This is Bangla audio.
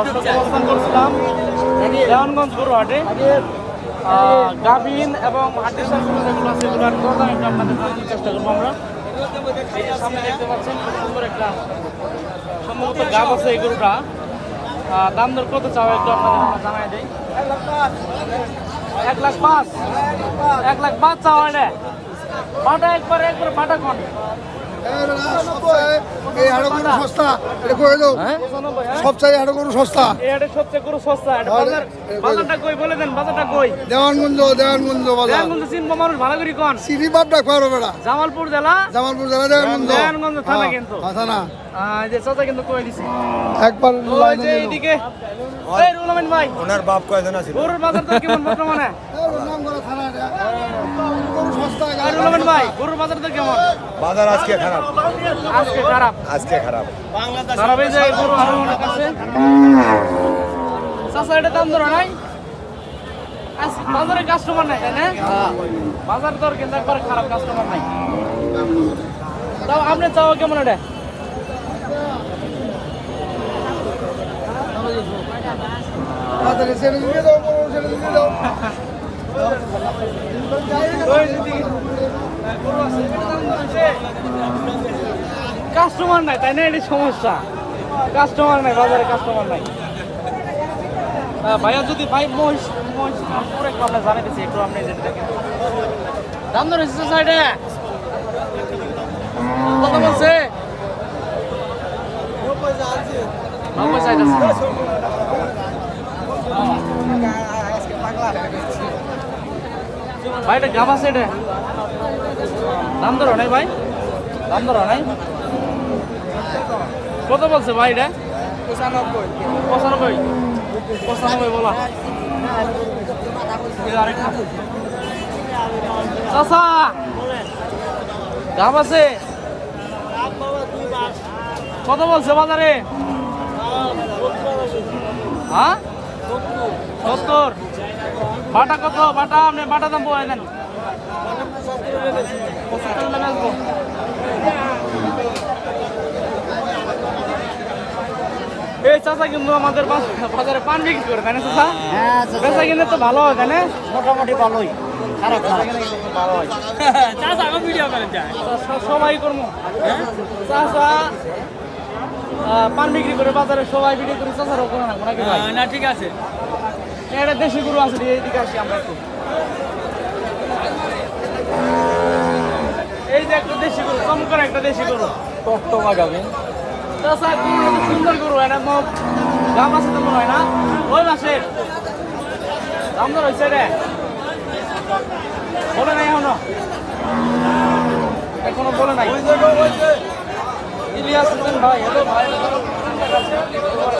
অবস্থান করছিলাম দেওয়ানগঞ্জ গরুহাটে। গাভিন এবং হাটের সাথে যেগুলো আছে সেগুলো কথা একটু আপনাদের জানানোর চেষ্টা করব আমরা। দেখতে পাচ্ছেন, খুব একটা, সম্ভবত গাব আছে এই গরুটা। দাম দর কত চাও একটু জানাই দিই। এক লাখ পাঁচ। এক লাখ পাঁচ চাও এটা পাটা একবার একবার পাটা কোন এই হাড় গরু সস্তা? এটা দাও হ্যাঁ? হাড় গরু সস্তা? এই সবচেয়ে গরু সস্তা এটা বাজার কই? বাজারটা কই? বলে দেন বাজারটা কই? দেওয়ানগঞ্জ দেওয়ানগঞ্জ বাজার। দেয়ানগঞ্জ চিনবো মানুষ ভালো করি কোন। সিটি বাপ ডাক পারো বেড়া জামালপুর জেলা? জামালপুর জেলা দেওয়ানগঞ্জ। দেওয়ানগঞ্জ থানা হ্যাঁ, কিন্তু। হ্যাঁ, থানা। কই একবার লাইনে যে এই রুল ভাই। ওনার বাপ কয়জন আছে গরুর বাজার তো কেমন বর্তমানে? নাম করা থানা ভাই গরুর বাজার তো কেমন? বাজার আজকে খারাপ। আজকে খারাপ? আজকে খারাপ। খারাপ এই যে গরু চাচা এটা দাম ধরো নাই? বাজারে কাস্টমার নাই তাই না? বাজার দর কিন্তু একবার খারাপ কাস্টমার নাই। তাও আপনি চাও কেমন এটা? তাড়াতাড়ি ছেড়ে দিয়ে দাও ছেড়ে দিয়ে দাও। কাস্টমার নাই, তাই না? এটি সমস্যা। কাস্টমার নাই, বাজারে কাস্টমার নাই। ভাইয়া, যদি ভাই মহিষ মহিষ একটু আমরা জানিয়ে দিচ্ছি একটু আপনি দাম ধরে সাইডে। কত বলছে? ভাই, এটা গাভ আছে এটা দাম ধরো নাই ভাই। দাম ধরো নাই। কত বলছে ভাই এটা? পঁচানব্বই। পঁচানব্বই বলা। এই যে আরেকটা। আছে কত বলছে বাজারে? হ্যাঁ? সত্তর। বাটা কত? বাটা আপনি বাটা দাম বলে দেন। এই চাচা কিন্তু আমাদের বাজারে পান বিক্রি করে তাই না চাচা? বেচা কিনে তো ভালো হয় তাই না? মোটামুটি ভালোই। সবাই করব। চাচা আহ, পান বিক্রি করে বাজারে সবাই বিক্রি করে চাচারও করে না নাকি ভাই? না ঠিক আছে। এটা দেশি গরু আছে এইদিকে আসি আমরা একটু। এই যে একটা দেশি গরু চমকার একটা দেশি গরু। টকটকা গাবে তাছাড়া গরু সুন্দর গরু এটা মুখ দাম আছে তো মনে হয় না? ওই মাসের দাম তো রয়েছে রে। বলে নাই এখনও। এখনও বলে নাই। ইলিয়াস হোসেন ভাই। হ্যালো ভাই